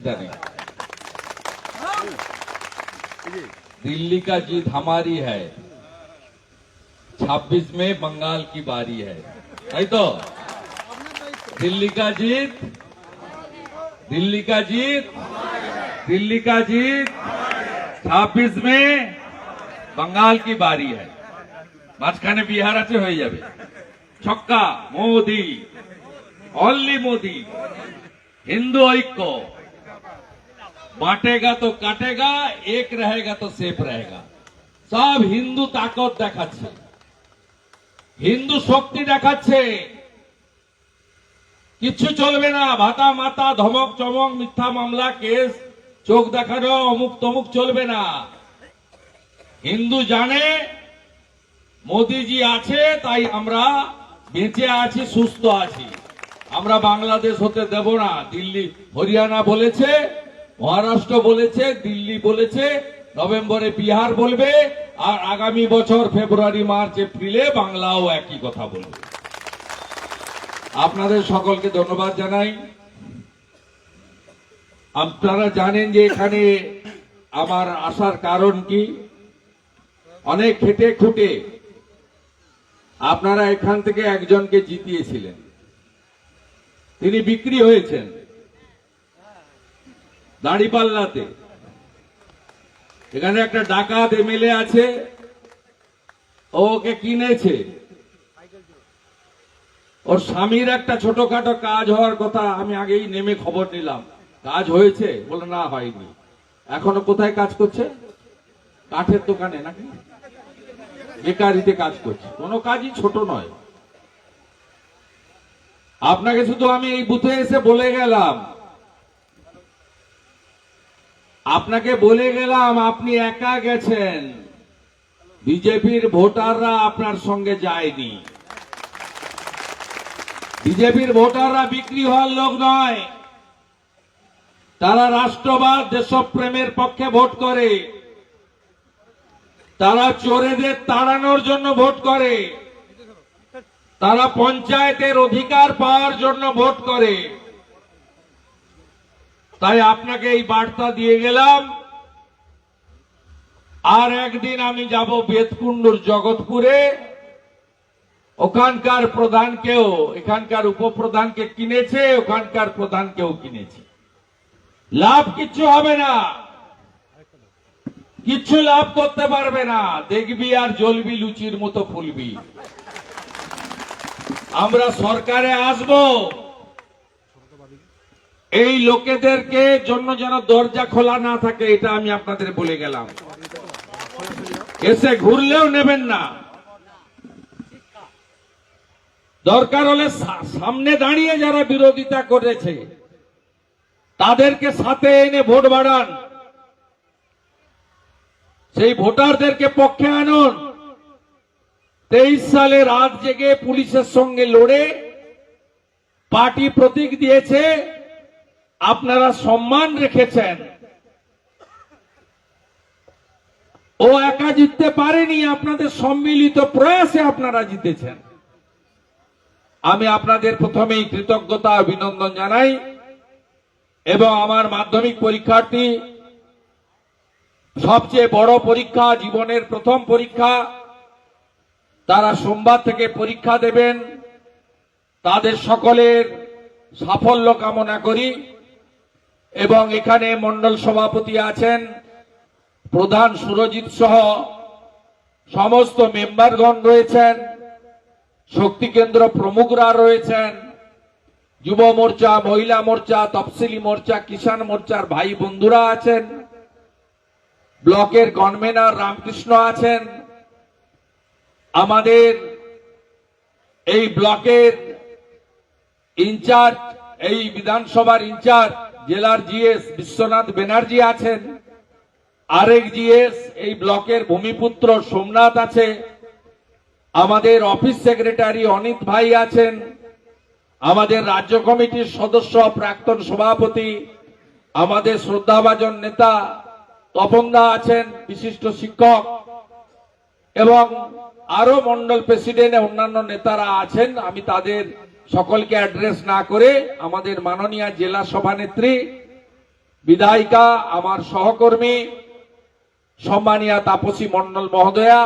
नहीं दिल्ली का जीत हमारी है 26 में बंगाल की बारी है है तो दिल्ली का जीत दिल्ली का जीत दिल्ली का जीत 26 में बंगाल की बारी है মাঝখানে বিহার আছে হয়ে যাবে ছক্কা মোদি অনলি মোদি হিন্দু ঐক্য বাটেগা তো কাটেগা এক রহেগা তো সেফ রেগা সব হিন্দু তাকত দেখাচ্ছে হিন্দু শক্তি দেখাচ্ছে কিচ্ছু চলবে না ভাতা মাতা ধমক চমক মিথ্যা মামলা কেস চোখ দেখানো অমুক তমুক চলবে না হিন্দু জানে মোদিজি আছে তাই আমরা বেঁচে আছি সুস্থ আছি আমরা বাংলাদেশ হতে দেব না দিল্লি হরিয়ানা বলেছে মহারাষ্ট্র বলেছে, দিল্লি বলেছে, নভেম্বরে বিহার বলবে, আর আগামী বছর ফেব্রুয়ারি, মার্চ, এপ্রিলে বাংলাও একই কথা বলবে। আপনাদের সকলকে ধন্যবাদ জানাই। আপনারা জানেন যে এখানে আমার আসার কারণ কি? অনেক খেটে খুঁটে আপনারা এখান থেকে একজনকে জিতিয়েছিলেন। তিনি বিক্রি হয়েছেন। দাড়িপাল্লাতে এখানে একটা ডাকাত এমএলএ আছে। ওকে কিনেছে। ওর স্বামীর একটা ছোটখাটো কাজ হওয়ার কথা আমি আগেই নেমে খবর নিলাম। কাজ হয়েছে? বলে, না, হয়নি। এখনও কোথায় কাজ করছে? কাঠের দোকানে নাকি? বেকারিতে কাজ করছে। কোনো কাজই ছোট নয়। আপনাকে শুধু আমি এই বুথে এসে বলে গেলাম আপনাকে বলে গেলাম, আপনি একা গেছেন। বিজেপির ভোটাররা আপনার সঙ্গে যায়নি। বিজেপির ভোটাররা বিক্রি হওয়ার লোক নয়। তারা রাষ্ট্রবাদ, দেশপ্রেমের পক্ষে ভোট করে। তারা চোরেদের তাড়ানোর জন্য ভোট করে। তারা পঞ্চায়েতের অধিকার পাওয়ার জন্য ভোট করে। তাই আপনাকে এই বার্তা দিয়ে গেলাম, আর একদিন আমি যাব বেতকুণ্ডুর জগৎপুরে। ওখানকার প্রধানকেও, এখানকার উপপ্রধানকে কিনেছে, ওখানকার প্রধানকেও কিনেছে। লাভ কিচ্ছু হবে না। কিচ্ছু লাভ করতে পারবে না। দেখবি আর জ্বলবি লুচির মতো ফুলবি। আমরা সরকারে আসব। এই লোকেদেরকে জন্য যেন দরজা খোলা না থাকে, এটা আমি আপনাদের বলে গেলাম। এসে ঘুরলেও নেবেন না। দরকার হলে সামনে দাঁড়িয়ে যারা বিরোধিতা করেছে, তাদেরকে সাথে এনে ভোট বাড়ান। সেই ভোটারদেরকে পক্ষে আনুন। তেইশ সালে রাত জেগে পুলিশের সঙ্গে লড়ে, পার্টি প্রতীক দিয়েছে আপনারা সম্মান রেখেছেন। ও একা জিততে পারেনি, আপনাদের সম্মিলিত প্রয়াসে আপনারা জিতেছেন। আমি আপনাদের প্রথমেই কৃতজ্ঞতা, অভিনন্দন জানাই এবং আমার মাধ্যমিক পরীক্ষার্থী, সবচেয়ে বড় পরীক্ষা, জীবনের প্রথম পরীক্ষা, তারা সোমবার থেকে পরীক্ষা দেবেন। তাদের সকলের সাফল্য কামনা করি। এবং এখানে মন্ডল সভাপতি আছেন প্রধান সুরজিৎ সহ সমস্ত মেম্বারগণ রয়েছেন, শক্তি কেন্দ্র প্রমুখরা রয়েছেন, যুব মোর্চা, মহিলা মোর্চা, তফসিলি মোর্চা, কিষাণ মোর্চার ভাই বন্ধুরা আছেন, ব্লকের কনভেনার রামকৃষ্ণ আছেন, আমাদের এই ব্লকের ইনচার্জ, এই বিধানসভার ইনচার্জ জেলার জিএস বিশ্বনাথ ব্যানার্জি আছেন, আরেক জিএস এই ব্লকের ভূমিপুত্র সোমনাথ আছে, আমাদের অফিস সেক্রেটারি অনিত ভাই আছেন, আমাদের রাজ্য কমিটির সদস্য প্রাক্তন সভাপতি, আমাদের শ্রদ্ধাভাজন নেতা তপনদা আছেন, বিশিষ্ট শিক্ষক, এবং আরও মন্ডল প্রেসিডেন্ট অন্যান্য নেতারা আছেন, আমি তাদের সকলকে অ্যাড্রেস না করে আমাদের মাননীয় জেলা সভানেত্রী, বিধায়িকা, আমার সহকর্মী, সম্মানিয়া তাপসী মন্ডল মহোদয়া,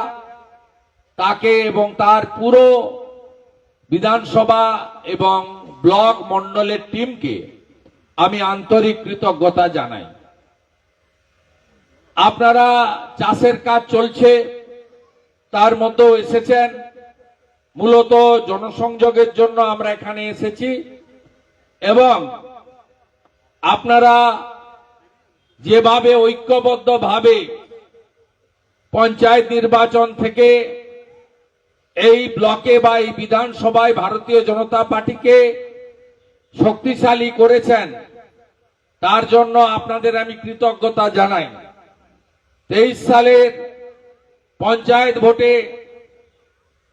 তাকে এবং তার পুরো বিধানসভা এবং ব্লক মন্ডলের টিমকে আমি আন্তরিক কৃতজ্ঞতা জানাই। আপনারা চাষের কাজ চলছে, তার মধ্যেও এসেছেন। মূলত জনসংযোগের জন্য আমরা এখানে এসেছি। এবং আপনারা যেভাবে ঐক্যবদ্ধভাবে পঞ্চায়েত নির্বাচন থেকে এই ব্লকে বা এই বিধানসভায় ভারতীয় জনতা পার্টিকে শক্তিশালী করেছেন, তার জন্য আপনাদের আমি কৃতজ্ঞতা জানাই। তেইশ সালের পঞ্চায়েত ভোটে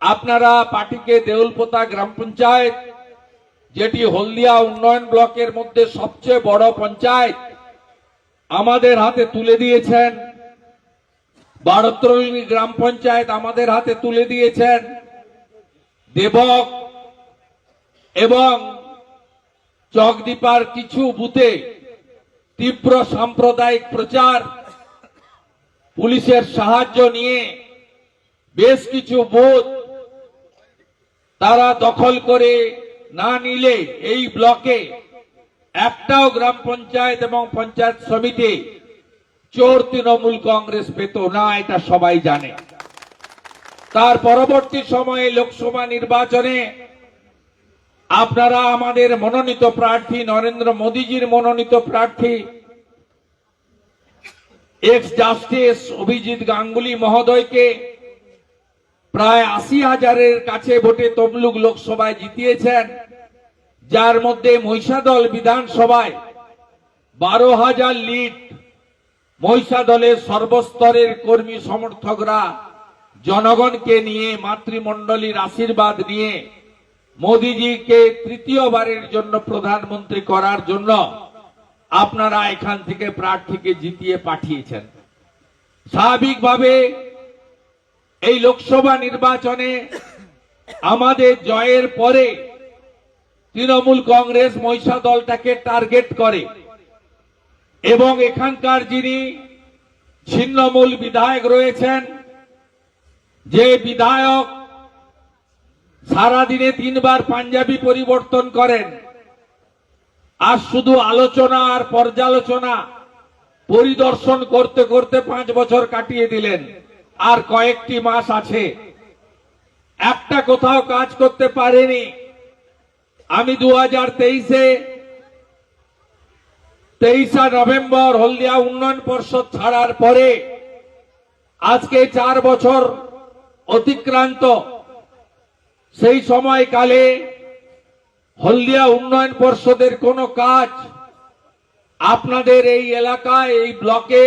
আপনারা পার্টিকে দেউলপোতা গ্রাম পঞ্চায়েত, যেটি হলদিয়া উন্নয়ন ব্লকের মধ্যে সবচেয়ে বড় পঞ্চায়েত, আমাদের হাতে তুলে দিয়েছেন। বারোত্তরী গ্রাম পঞ্চায়েত আমাদের হাতে তুলে দিয়েছেন। দেবক এবং চকদীপার কিছু বুথে তীব্র সাম্প্রদায়িক প্রচার, পুলিশের সাহায্য নিয়ে বেশ কিছু বুথ তারা দখল করে না নিলে এই ব্লকে একটাও গ্রাম পঞ্চায়েত এবং পঞ্চায়েত সমিতি চোর তৃণমূল কংগ্রেস পেত না, এটা সবাই জানে। তার পরবর্তী সময়ে লোকসভা নির্বাচনে আপনারা আমাদের মনোনীত প্রার্থী, নরেন্দ্র মোদীজির মনোনীত প্রার্থী এক্স জাস্টিস অভিজিৎ গাঙ্গুলি মহোদয়কে প্রায় আশি হাজারের কাছে ভোটে তমলুক লোকসভায় জিতিয়েছেন, যার মধ্যে মহিষাদল বিধানসভায় বারো হাজার লিড। মহিষাদলের সর্বস্তরের কর্মী সমর্থকরা জনগণকে নিয়ে, মাতৃমণ্ডলীর আশীর্বাদ নিয়ে মোদিজিকে তৃতীয়বারের জন্য প্রধানমন্ত্রী করার জন্য আপনারা এখান থেকে প্রার্থীকে জিতিয়ে পাঠিয়েছেন। স্বাভাবিকভাবে এই লোকসভা নির্বাচনে আমাদের জয়ের পরে তৃণমূল কংগ্রেস মহিষা দলটাকে টার্গেট করে এবং এখানকার যিনি ছিন্নমূল বিধায়ক রয়েছেন, যে বিধায়ক সারাদিনে তিনবার পাঞ্জাবি পরিবর্তন করেন, আর শুধু আলোচনা আর পর্যালোচনা পরিদর্শন করতে করতে পাঁচ বছর কাটিয়ে দিলেন। আর কয়েকটি মাস আছে। একটা কোথাও কাজ করতে পারেনি। আমি দু হাজার তেইশে তেইশা নভেম্বর হলদিয়া উন্নয়ন পর্ষদ ছাড়ার পরে আজকে চার বছর অতিক্রান্ত। সেই সময়কালে হলদিয়া উন্নয়ন পর্ষদের কোনো কাজ আপনাদের এই এলাকায়, এই ব্লকে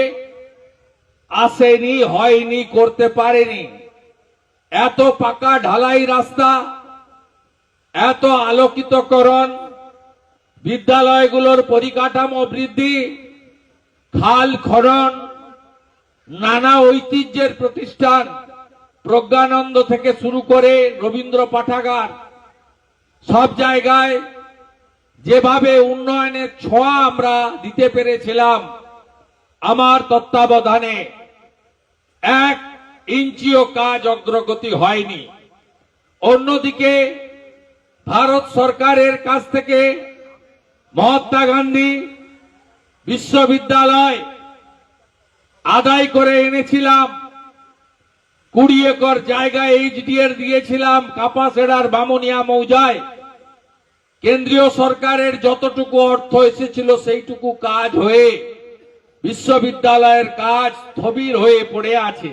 আসেনি, হয়নি, করতে পারেনি। এত পাকা ঢালাই রাস্তা, এত আলোকিতকরণ, বিদ্যালয়গুলোর পরিকাঠামো বৃদ্ধি, খাল খনন, নানা ঐতিহ্যের প্রতিষ্ঠান, প্রজ্ঞানন্দ থেকে শুরু করে রবীন্দ্র পাঠাগার, সব জায়গায় যেভাবে উন্নয়নের ছোঁয়া আমরা দিতে পেরেছিলাম, আমার তত্ত্বাবধানে এক ইঞ্চিও কাজ অগ্রগতি হয়নি। অন্যদিকে ভারত সরকারের কাছ থেকে মহাত্মা গান্ধী বিশ্ববিদ্যালয় আদায় করে এনেছিলাম। কুড়ি একর জায়গায় এইচডিএর দিয়েছিলাম, কাপাসেড়ার বামনিয়া মৌজায়। কেন্দ্রীয় সরকারের যতটুকু অর্থ এসেছিল সেইটুকু কাজ হয়ে বিশ্ববিদ্যালয়ের কাজ স্থবির হয়ে পড়ে আছে।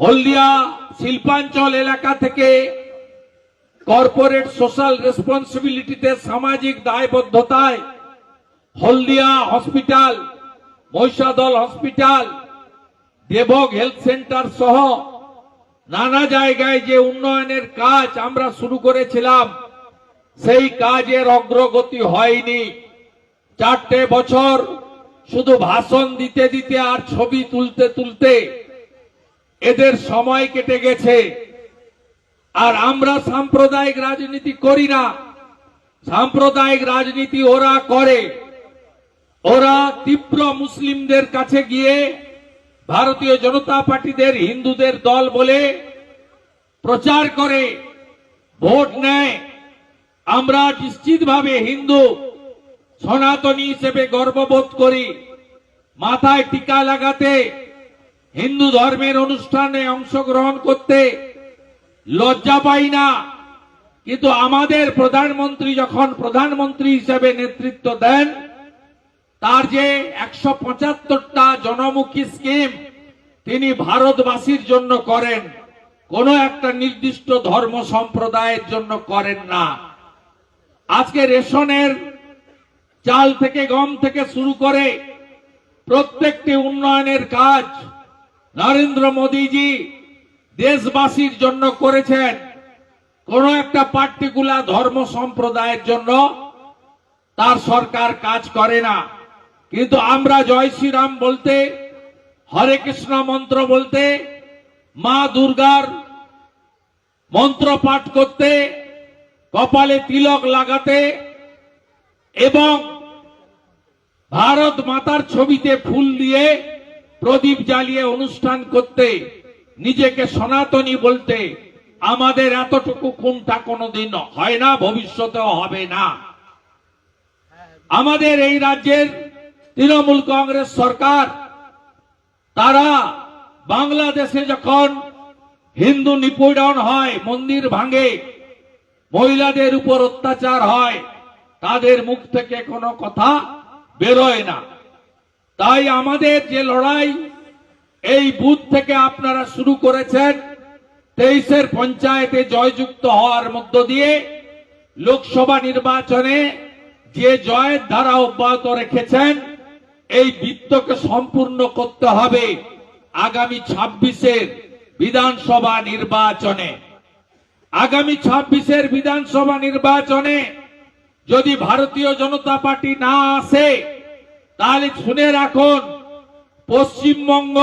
হলদিয়া শিল্পাঞ্চল এলাকা থেকে কর্পোরেট সোশ্যাল রেসপন্সিবিলিটিতে সামাজিক দায়বদ্ধতায় Haldia hospital, Mahishadal hospital Debak health centre সহ নানা জায়গায় যে উন্নয়নের কাজ আমরা শুরু করেছিলাম, সেই কাজের অগ্রগতি হয়নি। চারটে বছর শুধু ভাষণ দিতে দিতে আর ছবি তুলতে তুলতে এদের সময় কেটে গেছে। আর আমরা সাম্প্রদায়িক রাজনীতি করি না। সাম্প্রদায়িক রাজনীতি ওরা করে। ওরা তীব্র মুসলিমদের কাছে গিয়ে ভারতীয় জনতা পার্টিদের হিন্দুদের দল বলে প্রচার করে, ভোট নেয়। আমরা নিশ্চিতভাবে হিন্দু সনাতনী হিসেবে গর্ববোধ করি। মাথায় টিকা লাগাতে, হিন্দু ধর্মের অনুষ্ঠানে অংশগ্রহণ করতে লজ্জা পাই না। কিন্তু আমাদের প্রধানমন্ত্রী যখন প্রধানমন্ত্রী হিসেবে নেতৃত্ব দেন, তার যে একশো পঁচাত্তরটা জনমুখী স্কিম তিনি ভারতবাসীর জন্য করেন, কোন একটা নির্দিষ্ট ধর্ম সম্প্রদায়ের জন্য করেন না। আজকে রেশনের চাল থেকে গম থেকে শুরু করে প্রত্যেকটি উন্নয়নের কাজ নরেন্দ্র মোদীজি দেশবাসীর জন্য করেছেন। কোন একটা পার্টিকুলার ধর্ম সম্প্রদায়ের জন্য তার সরকার কাজ করে না। কিন্তু আমরা জয় শ্রীরাম বলতে, হরে কৃষ্ণ মন্ত্র বলতে, মা দুর্গার মন্ত্র পাঠ করতে, কপালে তিলক লাগাতে এবং ভারত মাতার ছবিতে ফুল দিয়ে প্রদীপ জ্বালিয়ে অনুষ্ঠান করতে, নিজেকে সনাতনী বলতে আমাদের এতটুকু কোনটা কোনোদিন হয় না, ভবিষ্যতেও হবে না। আমাদের এই রাজ্যের তৃণমূল কংগ্রেস সরকার, তারা বাংলাদেশে যখন হিন্দু নিপীড়ন হয়, মন্দির ভাঙে, মহিলাদের উপর অত্যাচার হয় তাদের মুখ থেকে কোনো কথা বেরোয় না। তাই আমাদের যে লড়াই, এই বুথ থেকে আপনারা শুরু করেছেন তেইশের পঞ্চায়েতে জয়যুক্ত হওয়ার মধ্য দিয়ে লোকসভা নির্বাচনে যে জয়ের ধারা অব্যাহত রেখেছেন, এই বৃত্তকে সম্পূর্ণ করতে হবে আগামী ছাব্বিশের বিধানসভা নির্বাচনে। আগামী ছাব্বিশের বিধানসভা নির্বাচনে যদি ভারতীয় জনতা পার্টি না আসে, তাহলে শুনে রাখুন, পশ্চিমবঙ্গ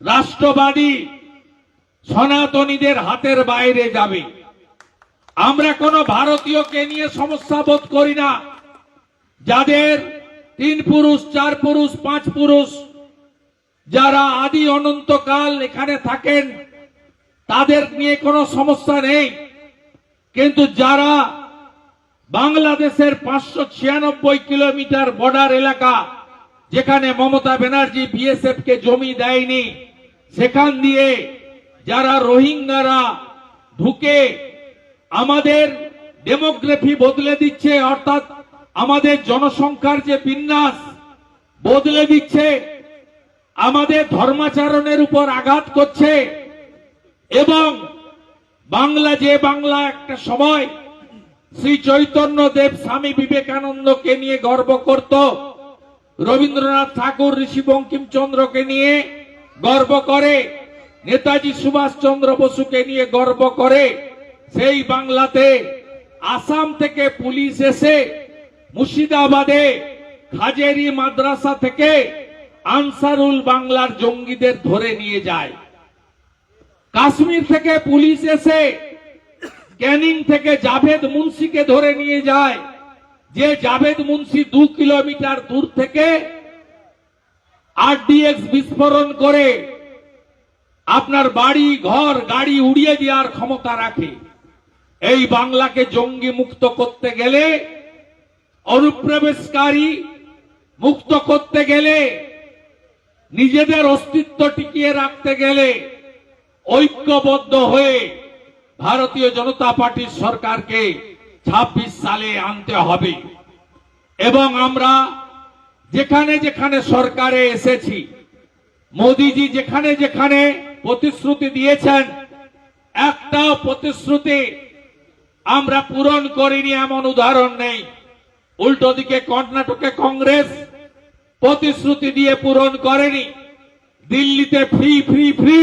রাষ্ট্রবাদী সনাতনীদের হাতের বাইরে যাবে। আমরা কোনো ভারতীয়কে নিয়ে সমস্যা বোধ করি না। যাদের তিন পুরুষ, চার পুরুষ, পাঁচ পুরুষ, যারা আদি অনন্তকাল এখানে থাকেন, তাদের নিয়ে কোনো সমস্যা নেই। কিন্তু যারা বাংলাদেশের পাঁচশো ছিয়ানব্বই কিলোমিটার বর্ডার এলাকা, যেখানে মমতা ব্যানার্জি বিএসএফ কে জমি দেয়নি, সেখান দিয়ে যারা রোহিঙ্গারা ঢুকে আমাদের ডেমোগ্রাফি বদলে দিচ্ছে, অর্থাৎ আমাদের জনসংখ্যার যে বিন্যাস বদলে দিচ্ছে, আমাদের ধর্মাচরণের উপর আঘাত করছে, এবং বাংলা যে বাংলা একটা সময় শ্রী চৈতন্য দেব স্বামী বিবেকানন্দকে নিয়ে গর্ব করত। রবীন্দ্রনাথ ঠাকুর, ঋষি বঙ্কিমচন্দ্রকে নিয়ে গর্ব করে। নেতাজি সুভাষচন্দ্র বসুকে নিয়ে গর্ব করে। সেই বাংলাতে আসাম থেকে পুলিশ এসে মুর্শিদাবাদে খাজেরি মাদ্রাসা থেকে আনসারুল বাংলার জঙ্গিদের ধরে নিয়ে যায়। কাশ্মীর থেকে পুলিশ এসে ক্যানিং থেকে জাভেদ মুন্সিকে ধরে নিয়ে যায়। যে জাভেদ মুন্সি দু কিলোমিটার দূর থেকে আরডিএক্স বিস্ফোরণ করে আপনার বাড়ি, ঘর, গাড়ি উড়িয়ে দেওয়ার ক্ষমতা রাখে। এই বাংলাকে জঙ্গি মুক্ত করতে গেলে, অনুপ্রবেশকারী মুক্ত করতে গেলে, নিজেদের অস্তিত্ব টিকিয়ে রাখতে গেলে ঐক্যবদ্ধ হয়ে ভারতীয় জনতা পার্টির সরকারকে ২৬ সালে আনতে হবে। এবং আমরা যেখানে যেখানে সরকারে এসেছি, মোদিজি যেখানে যেখানে প্রতিশ্রুতি দিয়েছেন, একটাও প্রতিশ্রুতি আমরা পূরণ করিনি এমন উদাহরণ নেই। উল্টো দিকে কর্ণাটকে কংগ্রেস প্রতিশ্রুতি দিয়ে পূরণ করেনি। দিল্লিতে ফ্রি ফ্রি ফ্রি।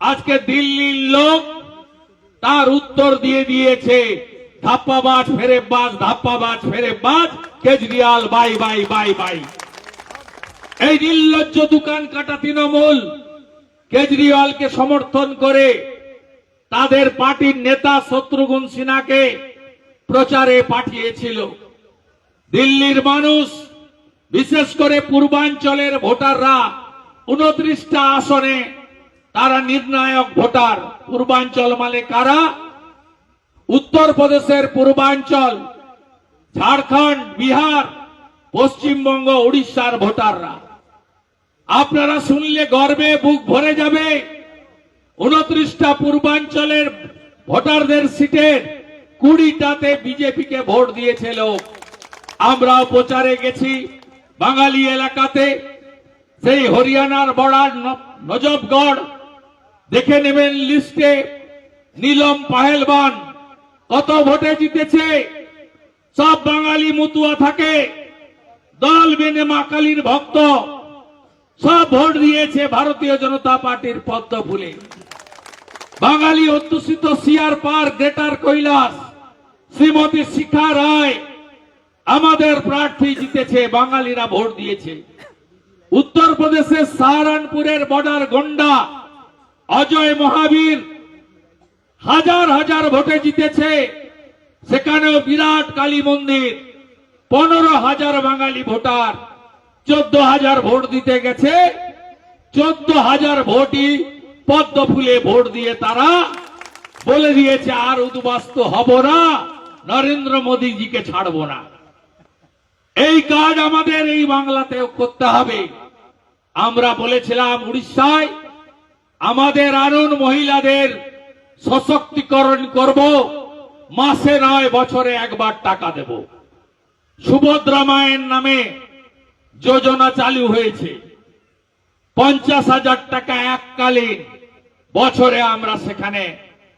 আজকে দিল্লির লোক তার উত্তর দিয়ে দিয়েছে, ধাপ্পাবাজ ফেরে বাজ ধাপ্পাবাজ ফেরে বাজ Kejriwal, bye bye bye bye. এই নির্লজ্জ দোকান কাটা তৃণমূল, কেজরিওয়ালকে সমর্থন করে তাদের পার্টির নেতা শত্রুঘ্ন সিনহাকে প্রচারে পাঠিয়েছিল। দিল্লির মানুষ, বিশেষ করে পূর্বাঞ্চলের ভোটাররা, উনত্রিশটা আসনে তারা নির্ণায়ক ভোটার। পূর্বাঞ্চল মানে কারা? উত্তরপ্রদেশের পূর্বাঞ্চল, ঝাড়খণ্ড, বিহার, পশ্চিমবঙ্গ, উড়িষ্যার ভোটাররা। আপনারা শুনলে গর্বে বুক ভরে যাবে। উনত্রিশটা পূর্বাঞ্চলের ভোটারদের সিটের কুড়িটাতে বিজেপিকে ভোট দিয়েছে লোক। আমরাও প্রচারে গেছি বাঙালি এলাকাতে। সেই হরিয়ানার বড়ার নজবগড় দেখে নেবেন লিস্টে নীলম পাহেলবান কত ভোটে জিতেছে? সব বাঙালি মুতুয়া থাকে। দল বেনে মা কালীর ভক্ত। সব ভোট দিয়েছে ভারতীয় জনতা পার্টির পদ্ম ফুলে। বাঙালি অধ্যুষিত CR park greater Kailash, Shrimati Shikha Roy, আমাদের প্রার্থী জিতেছে, বাঙালিরা ভোট দিয়েছে। উত্তরপ্রদেশের সাহারানপুরের বর্ডার গন্ডা অজয় মহাবীর হাজার হাজার ভোটে জিতেছে। সেখানেও বিরাট কালী মন্দির, পনেরো হাজার বাঙালি ভোটার, চোদ্দ হাজার ভোট দিতে গেছে। চোদ্দ হাজার ভোটই পদ্ম ফুলে ভোট দিয়ে তারা বলে দিয়েছে, আর উদ্বাস্ত হব না, নরেন্দ্র মোদীজিকে ছাড়ব না। এই কাজ আমাদের এই বাংলাতেও করতে হবে। আমরা বলেছিলাম উড়িষ্যায় আমাদের আরুণ মহিলাদের সশক্তিকরণ করব। মাসে নয়, বছরে একবার টাকা দেব। সুভদ্রা মায়ের নামে যোজনা চালু হয়েছে। পঞ্চাশ হাজার টাকা এককালীন বছরে আমরা সেখানে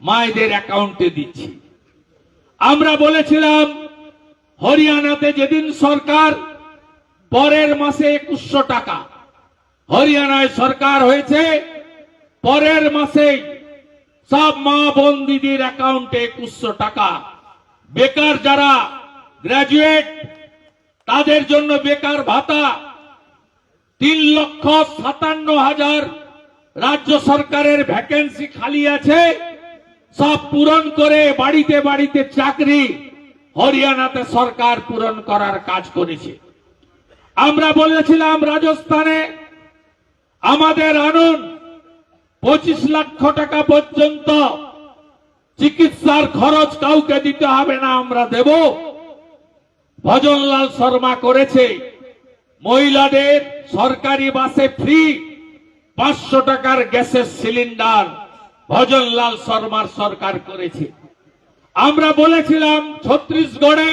মায়েদের অ্যাকাউন্টে দিচ্ছি। আমরা বলেছিলাম, হরিয়ানাতে যেদিন সরকার, পরের মাসে একুশশো টাকা। হরিয়ানায় সরকার হয়েছে পরের মাসে সব মা বোন দিদির অ্যাকাউন্টে একুশশো টাকা। বেকার যারা গ্রাজুয়েট, তাদের জন্য বেকার ভাতা তিন লক্ষ সাতান্ন হাজার। রাজ্য সরকারের ভ্যাকেন্সি খালি আছে। সব পূরণ করে বাড়িতে বাড়িতে চাকরি। হরিয়ানাতে সরকার পূরণ করার কাজ করেছে। আমরা বলেছিলাম, রাজস্থানে আমাদের আনুন পঁচিশ লক্ষ টাকা পর্যন্ত চিকিৎসার খরচ কাউকে দিতে হবে না, আমরা দেব। ভজনলাল শর্মা করেছে, মহিলাদের সরকারি বাসে ফ্রি পাঁচশো টাকার গ্যাসের সিলিন্ডার ভজনলাল শর্মার সরকার করেছে। আমরা বলেছিলাম ছত্রিশগড়ে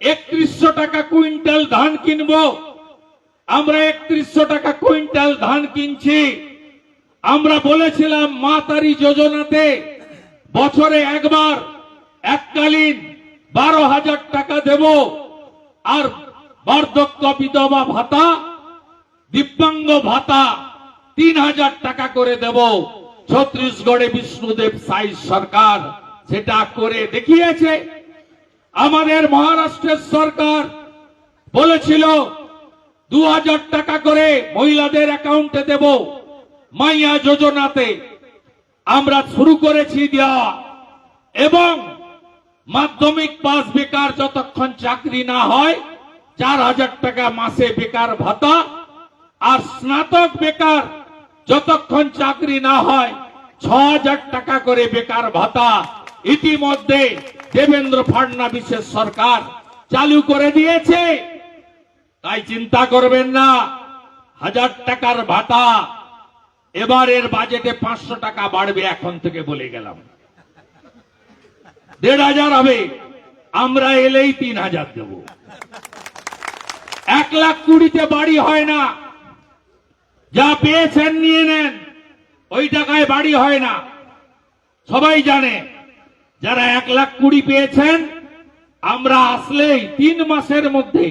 একত্রিশশো টাকা কুইন্টাল ধান কিনবো। আমরা একত্রিশশো টাকা কুইন্টাল ধান কিনছি। আমরা বলেছিলাম, মা তারি যোজনাতে বছরে একবার এককালীন বারো হাজার টাকা দেব। আর বার্ধক্য বিধবা ভাতা, দিব্যাঙ্গ ভাতা তিন হাজার টাকা করে দেব। ছত্রিশগড়ে বিষ্ণুদেব সাই সরকার সেটা করে দেখিয়েছে। আমাদের মহারাষ্ট্রের সরকার বলেছিল, দু হাজার টাকা করে মহিলাদের অ্যাকাউন্টে দেব। মাইয়া যোজনাতে আমরা শুরু করেছি দেওয়া এবং মাধ্যমিক পাস বেকার যতক্ষণ চাকরি না হয়, চার হাজার টাকা মাসে বেকার ভাতা। আর স্নাতক বেকার যতক্ষণ চাকরি না হয়, ছ হাজার টাকা করে বেকার ভাতা। ইতিমধ্যে দেবেন্দ্র ফাডনাবিসের সরকার চালু করে দিয়েছে। তাই চিন্তা করবেন না, হাজার টাকার ভাতা এবারের বাজেটে পাঁচশো টাকা বাড়বে এখন থেকে বলে গেলাম। দেড় হাজার হবে। আমরা এলেই তিন হাজার দেব। এক লাখ কুড়িতে বাড়ি হয় না। যা পেয়েছেন নিয়ে নেন। ওই টাকায় বাড়ি হয় না। সবাই জানে, যারা এক লাখ কুড়ি পেয়েছেন, আমরা আসলেই তিন মাসের মধ্যে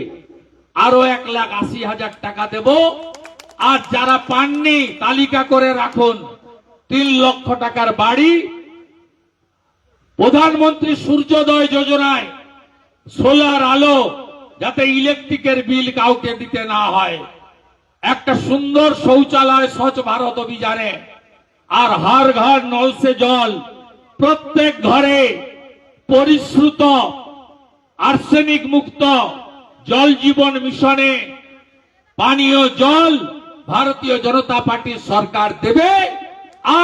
আরও এক লাখ আশি হাজার টাকা দেব। আর যারা পাননি, তালিকা করে রাখুন। তিন লক্ষ টাকার বাড়ি। প্রধানমন্ত্রী সূর্যোদয় যোজনায় সোলার আলো যাতে ইলেকট্রিকের বিল কাউকে দিতে না হয়। একটা সুন্দর শৌচালয় স্বচ্ছ ভারত অভিযানে। আর হার ঘর নলসে জল। প্রত্যেক ঘরে পরিশ্রুত, আর্সেনিক মুক্ত জল জীবন মিশনে। পানীয় জল ভারতীয় জনতা পার্টির সরকার দেবে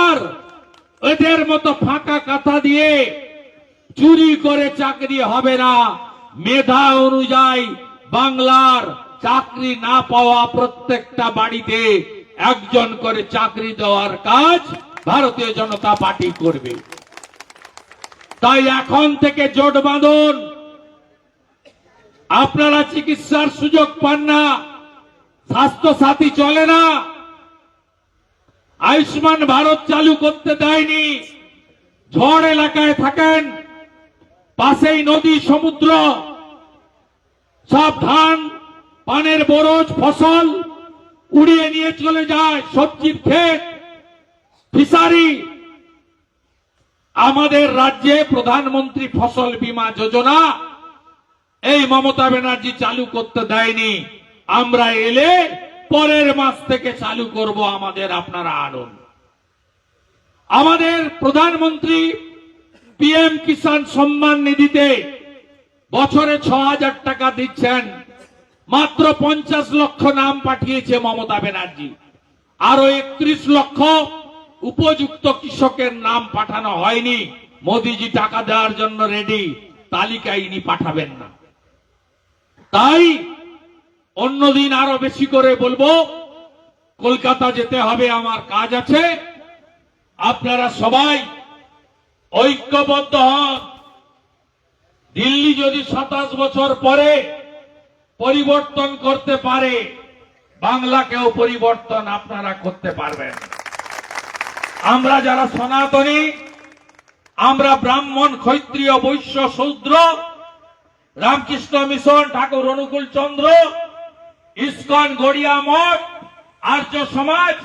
আর এদের মতো ফাঁকা কথা দিয়ে চুরি করে চাকরি হবে না। মেধা অনুযায়ী বাংলার চাকরি না পাওয়া প্রত্যেকটা বাড়িতে একজন করে চাকরি দেওয়ার কাজ ভারতীয় জনতা পার্টি করবে। তাই এখন থেকে জোট বাঁধুন। আপনারা চিকিৎসার সুযোগ পান না। স্বাস্থ্য সাথী চলে না। আয়ুষ্মান ভারত চালু করতে দেয়নি। ঝড় এলাকায় থাকেন। পাশেই নদী, সমুদ্র। সব ধান, পানের বরজ, ফসল উড়িয়ে নিয়ে চলে যায়। সবজির ক্ষেত ফিসারি আমাদের রাজ্যে প্রধানমন্ত্রী ফসল বীমা যোজনা এই মমতা ব্যানার্জি চালু করতে দেয়নি। আমরা এলে পরের মাস থেকে চালু করব আমাদের আপনারা আনুন। আমাদের প্রধানমন্ত্রী পিএম কিষাণ সম্মান নিধিতে বছরে ছ হাজার টাকা দিচ্ছেন। মাত্র পঞ্চাশ লক্ষ নাম পাঠিয়েছে মমতা ব্যানার্জি। আরও একত্রিশ লক্ষ উপযুক্ত কৃষকের নাম পাঠানো হয়নি। মোদিজি টাকা দেওয়ার জন্য রেডি, তালিকা ইনি পাঠাবেন না। তাই অন্যদিন আরও বেশি করে বলব, কলকাতা যেতে হবে, আমার কাজ আছে। আপনারা সবাই ঐক্যবদ্ধ হন। দিল্লি যদি সাতাশ বছর পরে পরিবর্তন করতে পারে, বাংলাকেও পরিবর্তন আপনারা করতে পারবেন। আমরা যারা সনাতনী, আমরা ব্রাহ্মণ, ক্ষত্রিয়, বৈশ্য, শূদ্র, রামকৃষ্ণ, মিশন, ঠাকুর, অনুকূল চন্দ্র ইস্কন গড়িয়া মঠ, আর্য সমাজ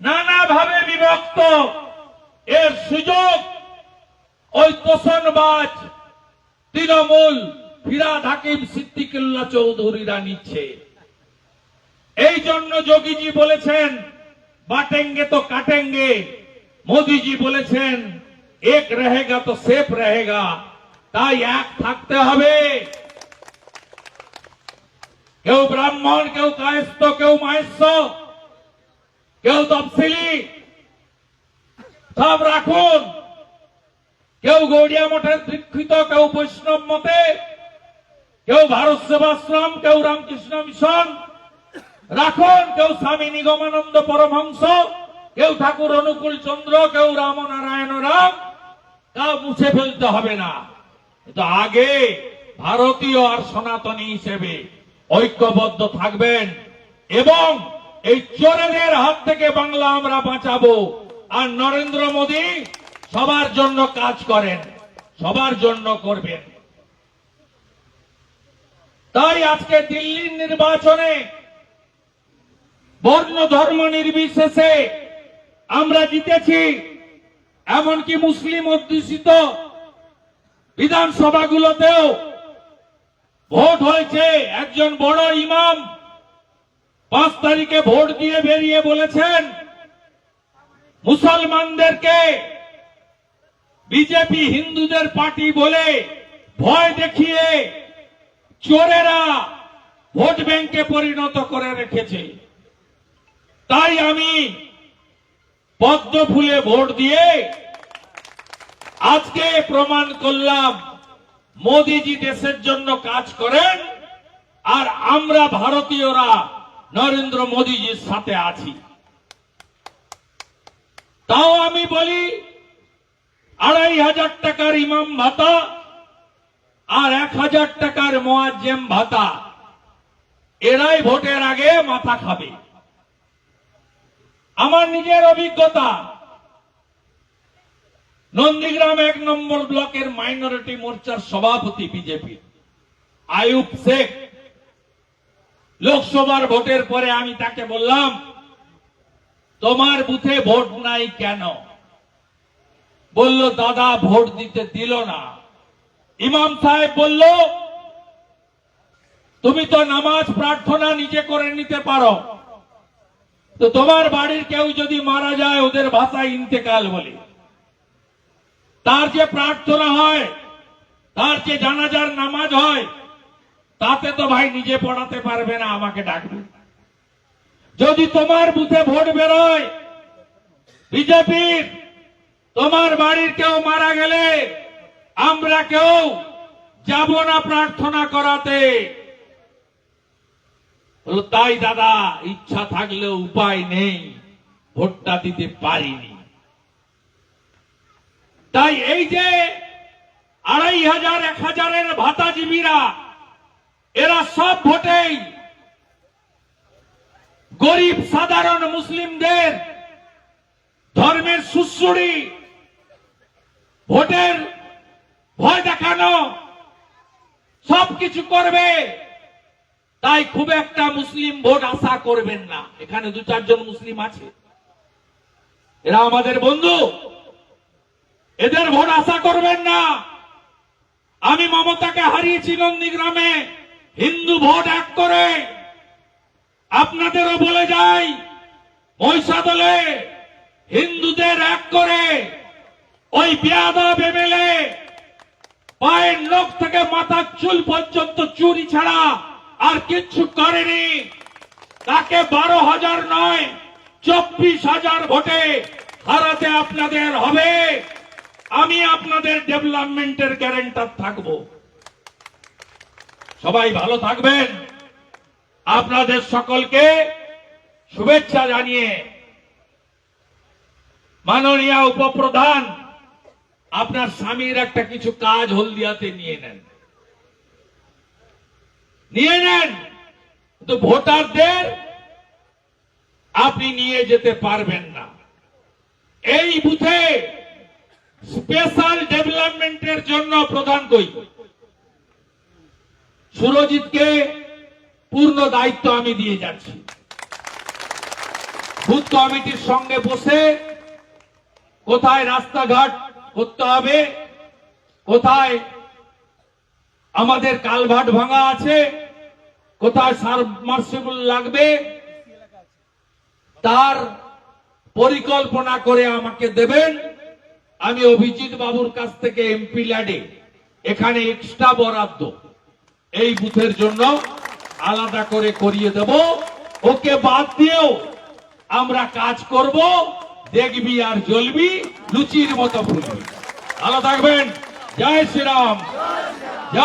নানাভাবে বিভক্ত। এর সুযোগ ওই তোষণবাজ তৃণমূল ফিরাদ হাকিম সিদ্দিকুল্লাহ চৌধুরীরা নিচ্ছে। এই জন্য যোগীজি বলেছেন, বাটেঙ্গে তো কাটেঙ্গে। মোদিজি বলেছেন, এক রহেগা তো সেফ রহেগা, তাই এক থাকতে হবে। কেউ ব্রাহ্মণ, কেউ কায়স্থ, কেউ মাহেশ্ব, কেউ তফসিলি। সব রাখুন। কেউ গৌড়িয়া মঠে দীক্ষিত, কেউ বৈষ্ণব মতে, কেউ ভারত সেবাশ্রম, কেউ রামকৃষ্ণ মিশন। রাখুন, কেউ স্বামী নিগমানন্দ পরমহংস, কেউ ঠাকুর অনুকূল চন্দ্র, কেউ রামনারায়ণ রাম। তা মুছে ফেলতে হবে না। কিন্তু আগে ভারতীয় আর সনাতনী হিসেবে। ঐক্যবদ্ধ থাকবেন এবং এই চোরেদের হাত থেকে বাংলা আমরা বাঁচাবো। আর নরেন্দ্র মোদী সবার জন্য কাজ করেন, সবার জন্য করবেন। তাই আজকে দিল্লির নির্বাচনে বর্ণ ধর্ম নির্বিশেষে আমরা জিতেছি, এমনকি মুসলিম অধ্যুষিত বিধানসভাগুলোতেও ভোট হয়েছে। একজন বড় ইমাম পাঁচ তারিখে ভোট দিয়ে বেরিয়ে বলেছেন, মুসলমানদেরকে বিজেপি হিন্দুদের পার্টি বলে ভয় দেখিয়ে চোরেরা ভোট ব্যাংকে পরিণত করে রেখেছে। তাই আমি পদ্ম ফুলে ভোট দিয়ে আজকে প্রমাণ করলাম মোদিজি দেশের জন্য কাজ করেন, আর আমরা ভারতীয়রা নরেন্দ্র মোদিজির সাথে আছি। তাও আমি বলি, আড়াই হাজার টাকার ইমাম ভাতা আর এক হাজার টাকার মোয়াজ্জেম ভাতা, এরাই ভোটের আগে মাথা খাবে। আমার নিজের অভিজ্ঞতা নন্দীগ্রাম এক নম্বর ব্লকের মাইনরিটি মোর্চার সভাপতি বিজেপি। আয়ুব শেখ, লোকসভার ভোটের পরে আমি তাকে বললাম, তোমার বুথে ভোট নাই কেন? বলল, দাদা, ভোট দিতে দিল না। ইমাম সাহেব বলল, তুমি তো নামাজ প্রার্থনা নিজে করে নিতে পারো। তো তোমার বাড়ির কেউ যদি মারা যায়, ওদের ভাষায় ইন্তেকাল বলে। তার যে প্রার্থনা হয়, তার যে জানাজার নামাজ হয়, তাতে তো ভাই নিজে পড়াতে পারবে না, আমাকে ডাকবে। যদি তোমার বুথে ভোট বেরোয়, বিজেপির, তোমার বাড়ির কেউ মারা গেলে, আমরা কেউ যাব না প্রার্থনা করাতে। তাই দাদা, ইচ্ছা থাকলেও উপায় নেই, ভোটটা দিতে পারিনি। তাই এই যে আড়াই হাজার, এক হাজারের ভাতাজীবীরা, এরা সব ভোটেই গরিব, সাধারণ মুসলিমদের ধর্মের সুশ্রুড়ি, ভোটের ভয় দেখানো সবকিছু করবে। তাই খুব একটা মুসলিম ভোট আশা করবেন না। এখানে দু চারজন মুসলিম আছে। এরা আমাদের বন্ধু। এদের ভোট আশা করবেন না। আমি মমতাকে হারিয়েছি নন্দীগ্রামে। হিন্দু ভোট এক করে। আপনাদেরও বলে যাই, মহিষাদলে হিন্দুদের এক করে। ওই বিয়াদব এমএলএ পায়ের লোক থেকে মাথার চুল পর্যন্ত চুরি ছাড়া আর কিচ্ছু করেনি। তাকে বারো হাজার নয়, চব্বিশ হাজার ভোটে হারাতে আপনাদের হবে। আমি আপনাদের ডেভেলপমেন্টের গ্যারেন্টার থাকব। সবাই ভালো থাকবেন। আপনাদের সকলকে শুভেচ্ছা জানিয়ে মাননীয় উপপ্রধান, আপনার স্বামীর একটা কিছু কাজ হলদিয়াতে নিয়ে নেন। নিয়ে নেন তো ভোটারদের আপনি নিয়ে যেতে পারবেন না। এই বুথে স্পেশাল ডেভেলপমেন্টের জন্য প্রধান কই? সুরজিৎকে পূর্ণ দায়িত্ব আমি দিয়ে যাচ্ছি। বুথ কমিটির সঙ্গে বসে কোথায় রাস্তাঘাট করতে হবে, কোথায় আমাদের কালভাট ভাঙা আছে, কোথায় সাবমার্সিবল লাগবে, তার পরিকল্পনা করে আমাকে দেবেন। আমি অভিজিৎ বাবুর কাছ থেকে এমপি ল্যাডে এখানে এক্সট্রা বরাদ্দ। এই বুথের জন্য আলাদা করে করিয়ে দেব। ওকে বাদ দিয়েও আমরা কাজ করব। দেখবি আর জ্বলবি, লুচির মতো ফুলবি। ভালো থাকবেন। জয় শ্রীরাম।